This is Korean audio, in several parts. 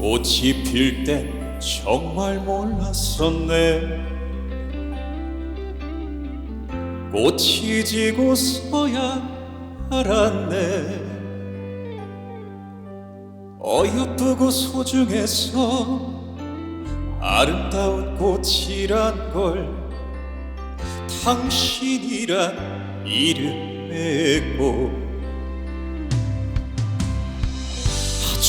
꽃이 필땐 정말 몰랐었네. 꽃이 지고서야 알았네. 어여쁘고 소중해서 아름다운 꽃이란 걸 당신이란 이름에 꼭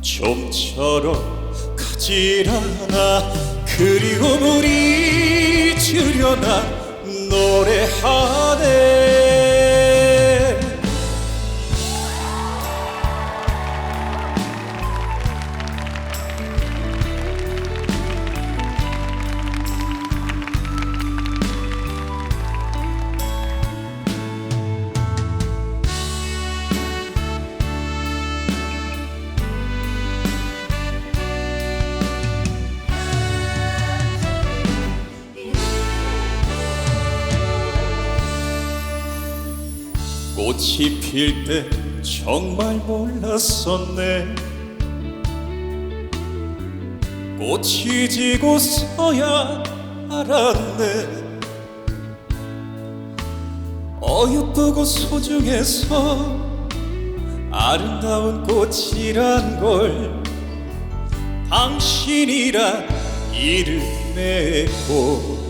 좀처럼 가질 않아 그리움을 잊으려나 노래하 꽃이 필 때 정말 몰랐었네. 꽃이 지고서야 알았네. 어여쁘고 소중해서 아름다운 꽃이란 걸 당신이란 이름에 꼭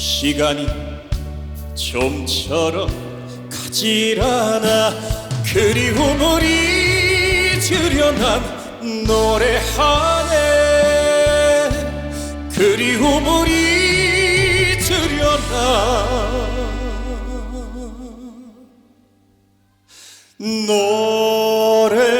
시간이 좀처럼 가질 않아 그리움을 잊으려 난 노래하네 그리움을 잊으려 난 노래